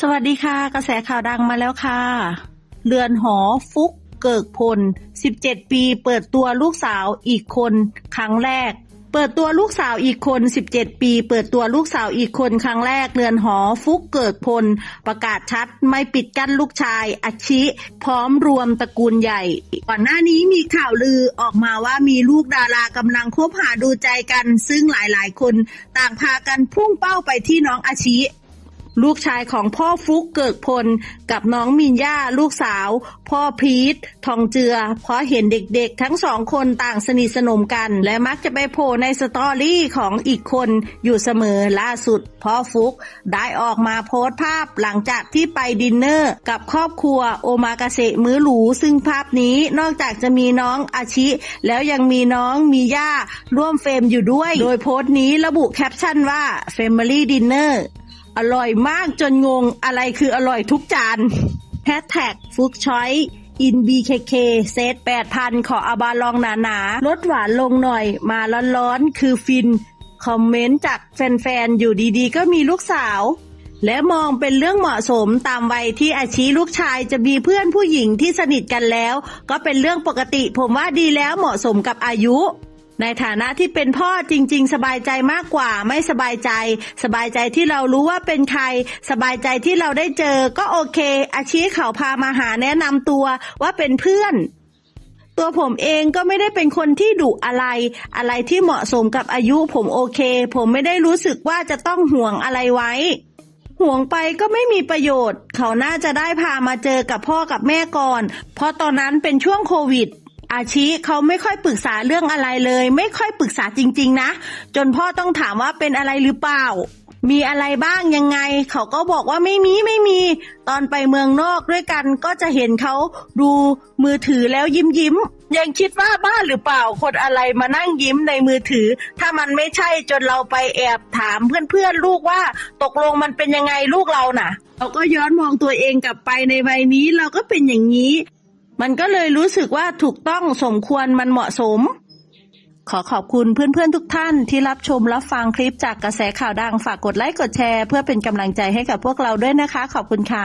สวัสดีค่ะ กระแสข่าวดังมาแล้วค่ะ เรือนหอฟุกเกิกพล 17 ปี เปิดตัวลูกสาวอีกคนครั้งแรก เปิดตัวลูกสาวอีกคน 17 ปี เปิดตัวลูกสาวอีกคนครั้งแรก เรือนหอฟุกเกิดพล ประกาศชัดไม่ปิดกั้นลูกชายอาชิ พร้อมรวมตระกูลใหญ่ ก่อนหน้านี้มีข่าวลือออกมาว่ามีลูกดารากำลังคบหาดูใจกัน ซึ่งหลายๆ คนต่างพากันพุ่งเป้าไปที่น้องอาชิ ลูกชายของพ่อฟุกเกิกพล กับน้องมินย่าลูกสาว พ่อพีททองเจือ เพราะเห็นเด็กๆ ทั้งสองคนต่างสนิทสนมกัน และมักจะไปโผล่ในสตอรี่ของอีกคนอยู่เสมอล่าสุด พ่อฟุกได้ออกมาโพสต์ภาพหลังจากที่ไปดินเนอร์ กับครอบครัวโอมากาเสะมื้อหรูซึ่งภาพนี้นอกจากจะมีน้องอาชิ แล้วยังมีน้องมีย่าร่วมเฟรมอยู่ด้วย โดยโพสต์นี้ระบุแคปชั่นว่า Family Dinner อร่อยมากจนงงอะไรคืออร่อยทุกจานแฮชแท็กฟุกชอยอิน BKK เซต8,000ขออาบาลองหนาๆลดหวานลงหน่อย มาร้อนๆ คือฟิน คอมเมนต์จากแฟนๆ อยู่ดีๆ ก็มีลูกสาว และมองเป็นเรื่องเหมาะสมตามวัยที่อาชีลูกชายจะมีเพื่อนผู้หญิงที่สนิทกันแล้ว ก็เป็นเรื่องปกติ ผมว่าดีแล้วเหมาะสมกับอายุ ในฐานะที่เป็นพ่อจริง ๆ สบายใจมากกว่าไม่สบายใจ สบายใจที่เรารู้ว่าเป็นใคร สบายใจที่เราได้เจอ ก็โอเค อาชีเขาพามาหาแนะนำตัวว่าเป็นเพื่อน ตัวผมเองก็ไม่ได้เป็นคนที่ดุอะไร อะไรที่เหมาะสมกับอายุผมโอเค ผมไม่ได้รู้สึกว่าจะต้องห่วงอะไรไว้ ห่วงไปก็ไม่มีประโยชน์ เขาน่าจะได้พามาเจอกับพ่อกับแม่ก่อน เพราะตอนนั้นเป็นช่วงโควิด อาชิเขาไม่ค่อยปรึกษาเรื่องอะไรเลย ไม่ค่อยปรึกษาจริง ๆ นะ จนพ่อต้องถามว่าเป็นอะไรหรือเปล่า มีอะไรบ้างยังไง เขาก็บอกว่าไม่มีไม่มี ตอนไปเมืองนอกด้วยกันก็จะเห็นเขาดูมือถือแล้วยิ้มยิ้มยังคิดว่าบ้าหรือเปล่าคนอะไรมานั่งยิ้มในมือถือ ถ้ามันไม่ใช่จนเราไปแอบถามเพื่อนๆลูกว่า ตกลงมันเป็นยังไงลูกเราน่ะ เราก็ย้อนมองตัวเองกลับไปในวัยนี้เราก็เป็นอย่างนี้ มันก็เลยรู้สึกว่าถูกต้องสมควรมันเหมาะสม ขอขอบคุณเพื่อนๆทุกท่านที่รับชมรับฟังคลิปจากกระแสข่าวดังฝากกดไลค์กดแชร์ เพื่อเป็นกำลังใจให้กับพวกเราด้วยนะคะ ขอบคุณค่ะ